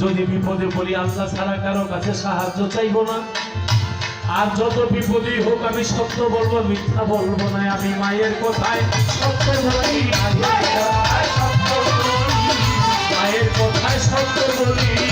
যদি বিপদে পড়ি, আল্লাহ ছাড়া কারও কাছে সাহায্য চাইব না। আর যত বিপদে হোক, আমি সত্য বলব, মিথ্যা বলব না। আমি মায়ের কথায় সত্য বলি, মায়ের কথায় সত্য বলি।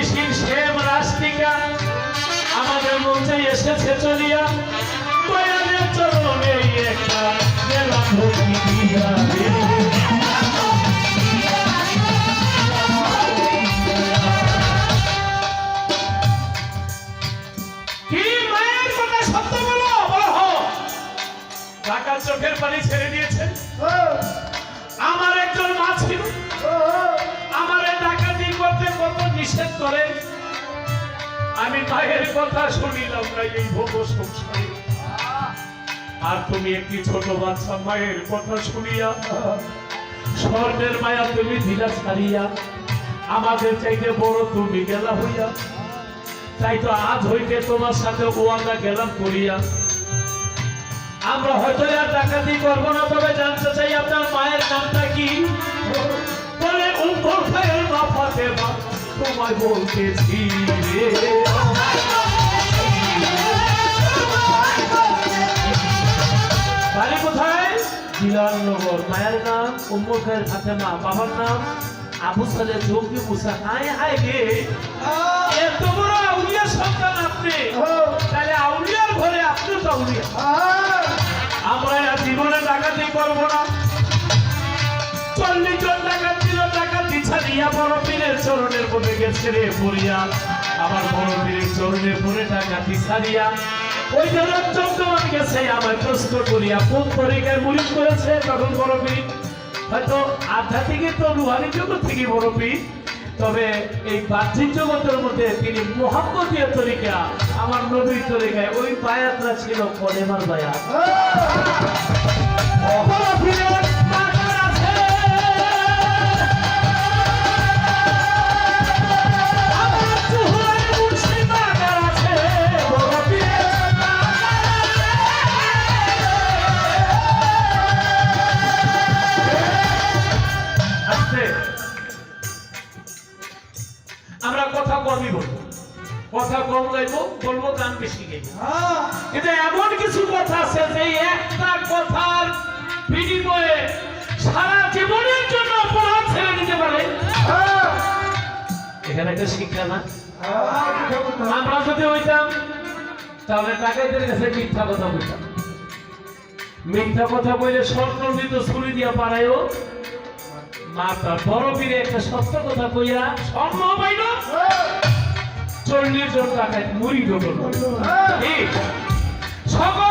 আমাদের গদিনী সিং সেম রাস্তিকা আমাদের মঞ্চে এসেছে চলিয়া। দয়ালের চরণে একটা দিয়া চোখের পানি ছেড়ে দিয়েছে আমার একজন মা ছিল। নিষেধ করে। আমি মায়ের কথা শুনিলাম না এই ভোগ সংসারে আর তুমি একটি ছোট বাচ্চা মায়ের কথা শুনিয়া, স্বর্ণের মায়া তুমি দিলা ছাড়িয়া, আমাদের চাইতে বড় তুমি গেলা হইয়া। তাই তো আজ হইতে তোমার সাথে ওয়াদা গেলাম করিয়া। আমরা হয়তো আর ডাকাতি করব না, তবে জানতে চাই আপনার মায়ের নামটা কি? বলে উম্মুল তোমায় বলতেছি রে। বাড়ি মায়ের নাম উম্মুল খায়ের ফাতেমা বাবার নাম। আবু সালে জঙ্গি মুসা। হায় হায় রে। এত বড় আউলিয়া সন্তান আপনি। তাহলে আউলিয়ার ঘরে আপনি তো আউলিয়া। আমরা জীবনে ডাকাতি করব না। চল্লিশ জন টাকা চরণের মধ্যে গেছে রে পড়িয়া আবার বড় পীরের চরণের পরে টাকা দিয়া ওই জন্য চন্দ্রমান গেছে আমার প্রশ্ন করিয়া। কোন তরিকায় মুড়ি করেছে তখন বড় পীর হয়তো আধ্যাত্মিকের তো রুহানি জগৎ থেকে বড় পীর তবে এই বাহ্যিক জগতের মধ্যে তিনি মোহাম্মদীয় তরিকা আমার নবীর তরিকায় ওই বায়াতরা ছিল কলেমার বায়াত। কমই বলব। কথা কম গাইবো বলব গান বেশি গাইবো। কিন্তু এমন কিছু কথা আছে যে একটা কথার বিনিময়ে সারা জীবনের জন্য অপরাধ ছেড়ে দিতে পারে। এখানে একটা শিক্ষা না? আমরা যদি হইতাম তাহলে টাকাইদের কাছে মিথ্যা কথা বলতাম। মিথ্যা কথা বলে স্বর্ণ মৃত ছুরি দিয়া পারায়ও মাতা বড় বীরে একটা সত্য কথা কইয়া সম্ভব পাইল চল্লিশ জন টাকায় মুড়ি ঢোকল সকল